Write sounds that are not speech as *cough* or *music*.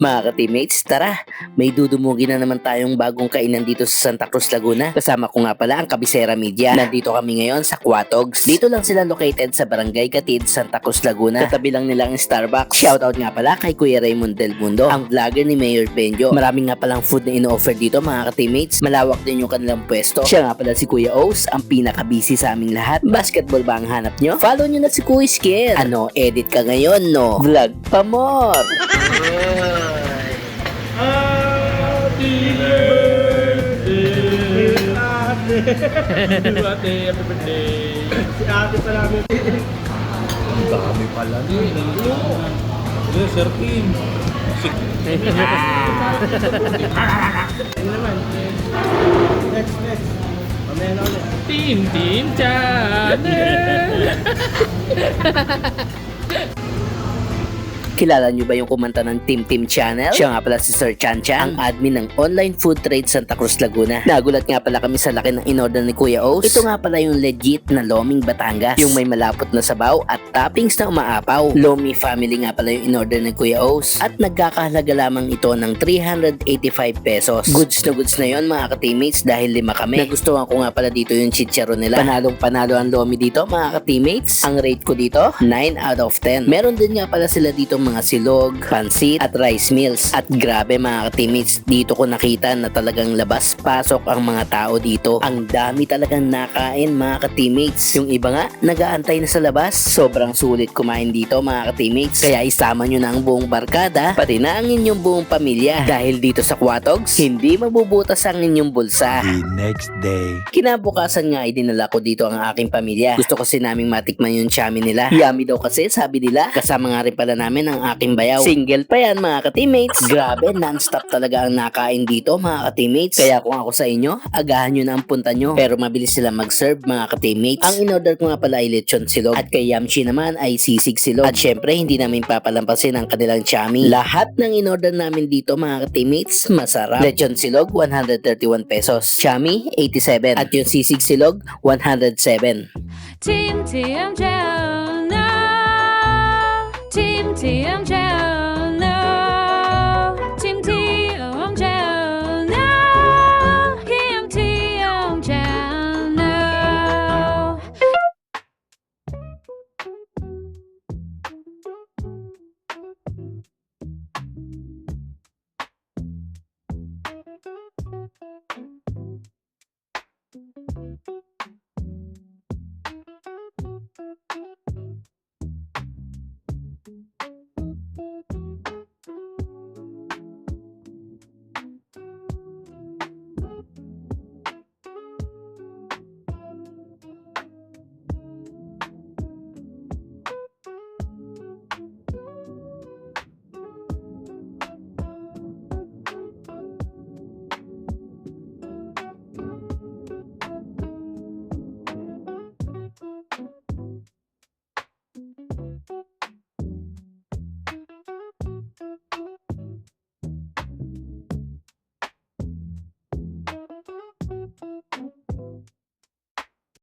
Mga ka-teammates, tara! May dudumugin na naman tayong bagong kainan dito sa Santa Cruz, Laguna. Kasama ko nga pala ang Kabisera Media. Nandito kami ngayon sa Quatogs. Dito lang sila located sa Barangay Gatid, Santa Cruz, Laguna. Katabi lang nila ang Starbucks. Shoutout nga pala kay Kuya Raymond Del Mundo, ang vlogger ni Mayor Benjo. Marami nga palang food na ino-offer dito mga ka-teammates. Malawak din yung kanilang pwesto. Siya nga pala si Kuya Os, ang pinaka-busy sa aming lahat. Basketball ba ang hanap nyo? Follow nyo na si Kuya Skill. Ano, edit ka ngayon, no? Vlog pa more! *laughs* Happy birthday! Si ate na ulit. Team Team Channel! *laughs* Kilala nyo ba yung kumanta ng Team Team Channel? Siya nga pala si Sir Chan Chan, ang admin ng Online Food Trade Santa Cruz, Laguna. Nagulat nga pala kami sa laki ng in-order ni Kuya Os. Ito nga pala yung legit na Loming Batangas. Yung may malapot na sabaw at toppings na umaapaw. Lomi family nga pala yung in-order ni Kuya Os. At nagkakahalaga lamang ito ng 385 pesos. Goods na goods na yon mga ka-teammates dahil lima kami. Nagustuhan ko nga pala dito yung chicharo nila. Panalong panalo ang Lomi dito mga ka-teammates. Ang rate ko dito, 9 out of 10. Meron din nga pala sila dito mga silog, pansit at rice meals. At grabe mga ka-teammates, dito ko nakita na talagang labas-pasok ang mga tao dito. Ang dami talagang nakain mga ka-teammates. Yung iba nga, nagaantay na sa labas. Sobrang sulit kumain dito mga ka-teammates. Kaya isama nyo na ang buong barkada, pati na ang inyong buong pamilya. Dahil dito sa Quatogs, hindi mabubutas ang inyong bulsa. The next day. Kinabukasan nga ay dinala ko dito ang aking pamilya. Gusto kasi naming matikman yung chami nila. Yummy daw kasi, sabi nila. Kasama nga rin pala namin ang aking bayaw. Single pa yan mga ka-teammates. Grabe, non-stop talaga ang nakain dito mga ka-teammates. Kaya kung ako sa inyo, agahan nyo na ang punta nyo. Pero mabilis sila mag-serve mga ka-teammates. Ang in-order ko nga pala ay lechon silog. At kay Yamchi naman ay sisig silog. At syempre, hindi namin papalampasin ang kanilang chami. Lahat ng in-order namin dito mga ka-teammates, masarap. Lechon silog, 131 pesos. Chami, 87. At yung sisig silog, 107. Team TM TMJ.